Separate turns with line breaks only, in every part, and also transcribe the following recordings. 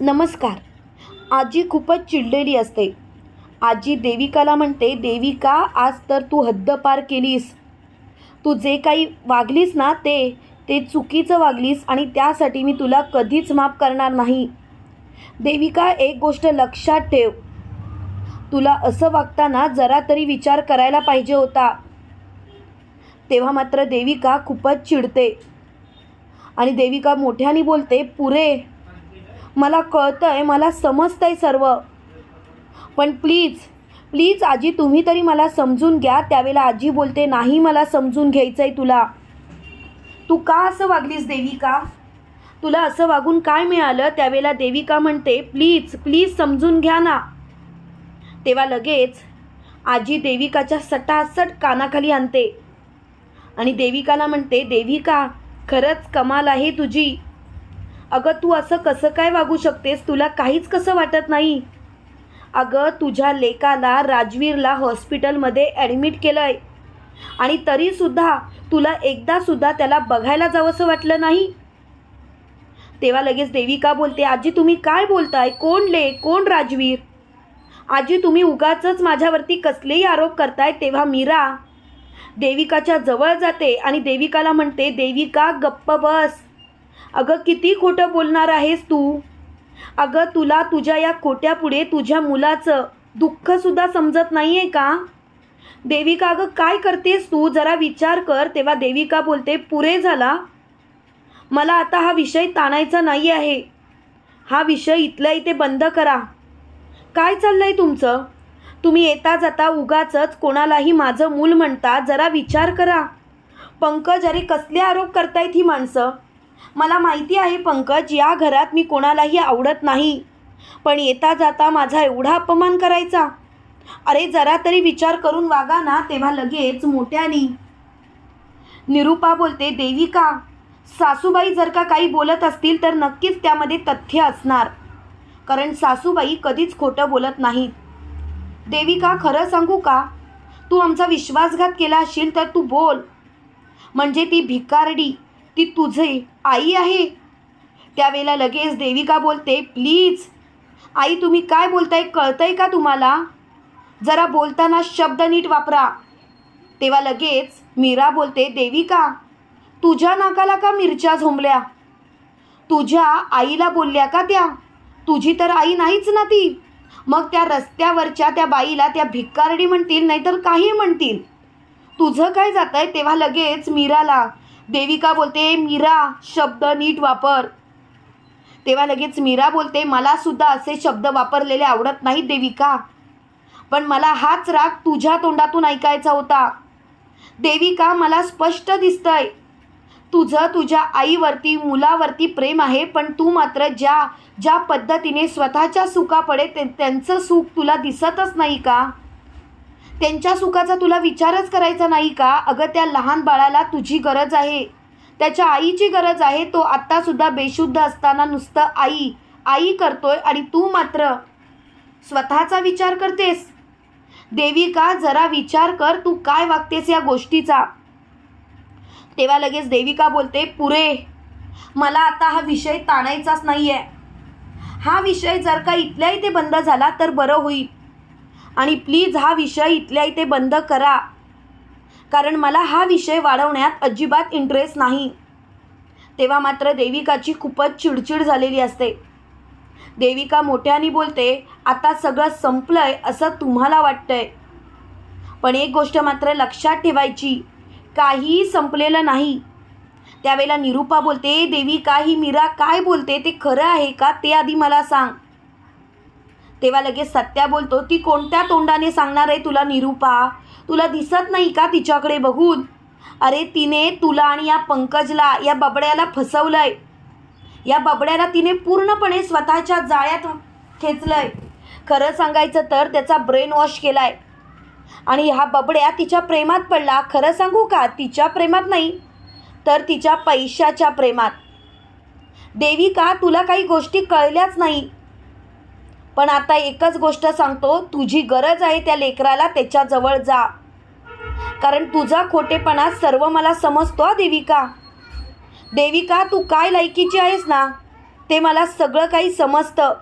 नमस्कार. आजी खूपच चिडलेली असते. आजी देविकाला म्हणते देविका आज तर तू हद्दपार केलीस. तू जे काही वागलीस ना ते ते चुकीचं वागलीस आणि त्यासाठी मी तुला कधीच माफ करणार नाही. देविका एक गोष्ट लक्षात ठेव. तुला असं वागताना जरा तरी विचार करायला पाहिजे होता. तेव्हा मात्र देविका खूपच चिडते. आणि देविका मोठ्याने बोलते पुरे मला कळतं आहे मला समजतं आहे सर्व. पण प्लीज प्लीज आजी तुम्ही तरी मला समजून घ्या. त्यावेळेला आजी बोलते नाही मला समजून घ्यायचं आहे तुला. तू का असं वागलीस देविका? तुला असं वागून काय मिळालं? त्यावेळेला देविका म्हणते प्लीज प्लीज समजून घ्या ना. तेव्हा लगेच आजी देविकाच्या सटासट कानाखाली आणते. आणि देविकाला म्हणते देविका खरंच कमाल आहे तुझी. अगं तू असं कसं काय वागू शकतेस? तुला काहीच कसं वाटत नाही? अगं तुझ्या लेकाला राजवीरला हॉस्पिटलमध्ये ॲडमिट केलं आहे आणि तरीसुद्धा तुला एकदासुद्धा त्याला बघायला जावंसं वाटलं नाही? तेव्हा लगेच देविका बोलते आजी तुम्ही काय बोलताय? कोण ले? कोण राजवीर? आजी तुम्ही उगाचच माझ्यावरती कसलेही आरोप करताय तेव्हा मीरा. देविकाच्या जवळ जाते आणि देविकाला म्हणते देविका गप्प बस. अगं किती खोटं बोलणार आहेस तू? अगं तुला तुझ्या या खोट्यापुढे तुझ्या मुलाचं दुःखसुद्धा समजत नाही आहे का? देविका अगं काय करतेस तू? जरा विचार कर. तेव्हा देविका बोलते पुरे झाला. मला आता हा विषय ताणायचा नाही आहे. हा विषय इथल्या इथे बंद करा. काय चाललं आहे तुमचं? तुम्ही येता जाता उगाचच कोणालाही माझं मूल म्हणता. जरा विचार करा. पंकज अरे कसले आरोप करतायत ही माणसं? मला माहिती आहे पंकज या घरात मी कोणालाही आवडत नाही. पण येता जाता माझा एवढा अपमान करायचा? अरे जरा तरी विचार करून वागा ना तेव्हा लगेच मोठ्यानी. निरूपा बोलते देविका सासूबाई जर का काही बोलत असतील तर नक्कीच त्यामध्ये तथ्य असणार. कारण सासूबाई कधीच खोटं बोलत नाहीत. देविका खरं सांगू का? तू आमचा विश्वासघात केला असशील तर तू बोल. म्हणजे ती भिकारडी ती तुझी आई आहे. त्यावेळेला लगेच देविका बोलते प्लीज आई तुम्ही काय बोलताय कळतंय का तुम्हाला? जरा बोलताना शब्द नीट वापरा. तेव्हा लगेच मीरा बोलते देविका तुझ्या नाकाला का मिरच्या झोंबल्या? तुझ्या आईला बोलल्या का त्या? तुझी तर आई नाहीच ना ती. मग त्या रस्त्यावरच्या त्या बाईला त्या भिक्कारडी म्हणतील नाहीतर काही म्हणतील. तुझं काय जात आहे तेव्हा लगेच मीराला देविका बोलते मीरा शब्द नीट वापर. तेव्हा लगेच मीरा बोलते मला सुद्धा असे शब्द वापरलेले आवडत नाहीत देविका. पण मला हाच राग तुझ्या तोंडातून ऐकायचा होता. देविका मला स्पष्ट दिसतंय. तुझं तुझ्या आईवरती मुलावरती प्रेम आहे पण तू मात्र ज्या ज्या पद्धतीने स्वतःच्या सुखापडे ते त्यांचं सुख तुला दिसतच नाही का? त्यांच्या सुखाचा तुला विचारच करायचा नाही का? अगं त्या लहान बाळाला तुझी गरज आहे. त्याच्या आईची गरज आहे तो आत्तासुद्धा बेशुद्ध असताना नुसतं आई आई करतोय आणि तू मात्र. स्वतःचा विचार करतेस? देविका जरा विचार कर तू काय वागतेस या गोष्टीचा? तेव्हा लगेच देविका बोलते पुरे मला आता हा विषय ताणायचाच नाही आहे हा विषय जर का इथल्या इथे बंद झाला तर बरं होईल. आणि प्लीज हा विषय इथल्या इथे बंद करा. कारण मला हा विषय वाढवण्यात अजिबात इंटरेस्ट नाही. तेव्हा मात्र देविकाची खूपच चिडचिड झालेली असते. देविका मोठ्याने बोलते आता सगळं संपलंय असं तुम्हाला वाटतंय. पण एक गोष्ट मात्र लक्षात ठेवायची काहीही संपलेलं नाही. त्यावेळेला निरूपा बोलते देविका ही मीरा काय बोलते? ते खरं आहे का? ते आधी मला सांग. तेव्हा लगेच सत्या बोलतो ती कोणत्या तोंडाने सांगणार आहे तुला निरूपा? तुला दिसत नाही का तिच्याकडे बघून? अरे तिने तुला आणि या पंकजला या बबड्याला फसवलंय. या बबड्याला तिने पूर्णपणे स्वतःच्या जाळ्यात खेचलंय. खरं सांगायचं तर त्याचा ब्रेन वॉश केलाय. आणि हा बबड्या तिच्या प्रेमात पडला. खरं सांगू का? तिच्या प्रेमात नाही तर तिच्या पैशाच्या प्रेमात. देविका तुला काही गोष्टी कळल्याच नाही? पण आता एकच गोष्ट सांगतो तुझी गरज आहे त्या लेकराला त्याच्याजवळ जा. कारण तुझा खोटेपणा सर्व मला समजतो देविका. देविका तू काय लायकीची आहेस ना ते मला सगळं काही समजतं.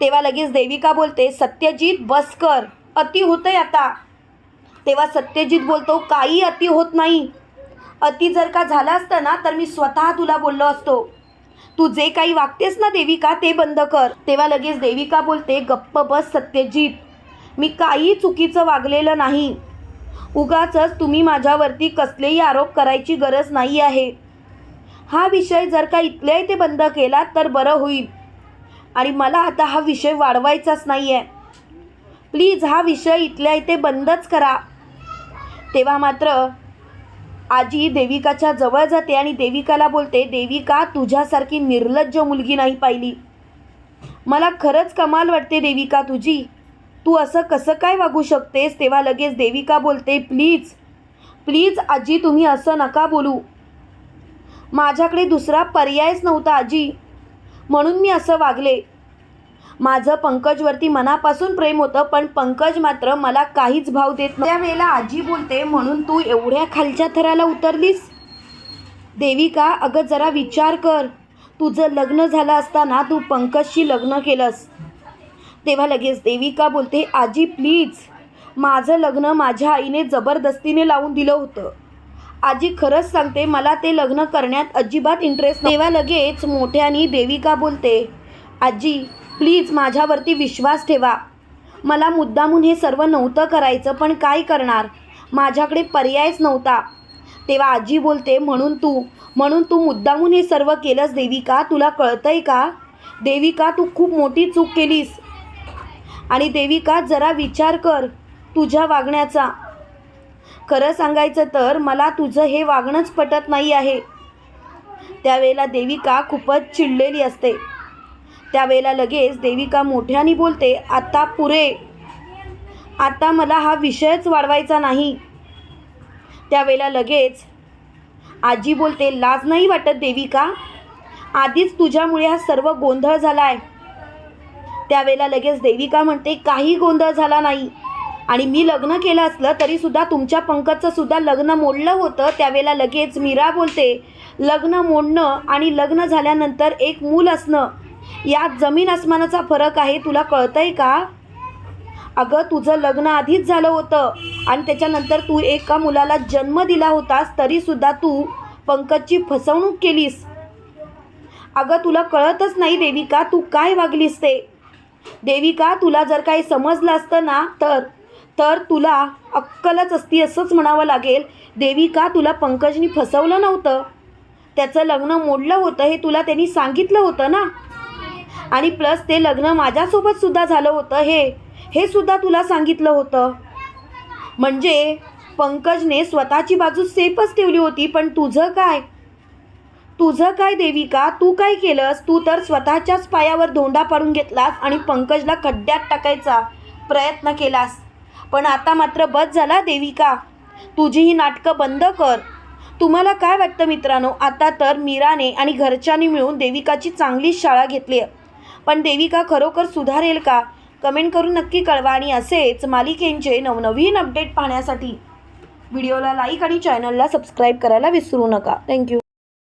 तेव्हा लगेच देविका बोलते सत्यजित बस कर. अति होतंय आता. तेव्हा सत्यजित बोलतो काही अति होत नाही. अति जर का झालं असतं ना तर मी स्वतः तुला बोललो असतो. तू जे काही वागतेस ना देविका ते बंद कर. तेव्हा लगेच देविका बोलते गप्प बस सत्यजित. मी काही चुकीचं वागलेलं नाही. उगाचच तुम्ही माझ्यावरती कसलेही आरोप करायची गरज नाही आहे. हा विषय जर का इथल्या इथे बंद केला तर बरं होईल. आणि मला आता हा विषय वाढवायचाच नाही आहे प्लीज हा विषय इथल्या इथे बंदच करा. तेव्हा मात्र आजी देविकाच्या जवळ जाते आणि देविकाला बोलते देविका तुझ्यासारखी निर्लज्ज मुलगी नाही पाहिली. मला खरंच कमाल वाटते देविका तुझी. तू असं कसं काय वागू शकतेस? तेव्हा लगेच देविका बोलते प्लीज प्लीज आजी तुम्ही असं नका बोलू. माझ्याकडे दुसरा पर्यायच नव्हता आजी. म्हणून मी असं वागले. माझं पंकजवरती मनापासून प्रेम होतं पण पंकज मात्र मला काहीच भाव देत नाही त्यावेळेला आजी बोलते म्हणून तू एवढ्या खालच्या थराला उतरलीस? देविका अगं जरा विचार कर. तुझं लग्न झालं असताना तू पंकजशी लग्न केलंस. तेव्हा लगेच देविका बोलते आजी प्लीज. माझं लग्न माझ्या आईने जबरदस्तीने लावून दिलं होतं. आजी खरंच सांगते मला ते लग्न करण्यात अजिबात इंटरेस्ट तेव्हा लगेच मोठ्यानी देविका बोलते आजी प्लीज माझ्यावरती विश्वास ठेवा. मला मुद्दामून हे सर्व नव्हतं करायचं पण काय करणार? माझ्याकडे पर्यायच नव्हता. तेव्हा आजी बोलते म्हणून तू म्हणून तू मुद्दामून हे सर्व केलंस देविका? तुला कळतंय का? देविका तू खूप मोठी चूक केलीस. आणि देविका जरा विचार कर तुझ्या वागण्याचा. खरं सांगायचं तर मला तुझं हे वागणंच पटत नाही आहे. त्यावेळेला देविका खूपच चिडलेली असते. त्यावेळेला लगेच देविका मोठ्याने बोलते आता पुरे. आता मला हा विषयच वाढवायचा नाही. त्यावेळेला लगेच आजी बोलते लाज नाही वाटत देविका? आधीच तुझ्यामुळे हा सर्व गोंधळ झाला आहे त्यावेळेला लगेच देविका म्हणते काही गोंधळ झाला नाही. आणि मी लग्न केलं असलं तरीसुद्धा तुमच्या पंकजचं सुद्धा लग्न मोडलं होतं. त्यावेळेला लगेच मीरा बोलते लग्न मोडणं आणि लग्न झाल्यानंतर एक मूल असणं यात जमीन आसमानाचा फरक आहे तुला कळतंय का? अगं तुझं लग्न आधीच झालं होतं आणि त्याच्यानंतर तू एका मुलाला जन्म दिला होतास तरीसुद्धा तू पंकजची फसवणूक केलीस. अगं तुला कळतच नाही देविका तू काय वागलीस ते? देविका तुला जर काही समजलं असतं ना तर तर तुला अक्कलच असती असंच म्हणावं लागेल. देविका तुला पंकजनी फसवलं नव्हतं. त्याचं लग्न मोडलं होतं हे तुला त्यांनी सांगितलं होतं ना? आणि प्लस ते लग्न माझ्यासोबत सुद्धा झालं होतं हे हे सुद्धा तुला सांगितलं होतं. म्हणजे पंकजने स्वतःची बाजू सेफच ठेवली होती पण तुझं काय? तुझं काय देविका? तू काय केलंस? तू तर स्वतःच्याच पायावर धोंडा पाडून घेतलास आणि पंकजला खड्ड्यात टाकायचा प्रयत्न केलास. पण आता मात्र बस झाला देविका. तुझी ही नाटकं बंद कर. तुम्हाला काय वाटतं मित्रांनो? आता तर मीराने आणि घरच्यांनी मिळून देविकाची चांगलीच शाळा घेतली आहे. पण देविका खरोखर सुधारेल का? कमेंट करून नक्की कळवा आणि असेच मालिकेंचे नवनवीन अपडेट पाहण्यासाठी. व्हिडिओला लाईक आणि चॅनलला सबस्क्राईब करायला विसरू नका. थँक्यू.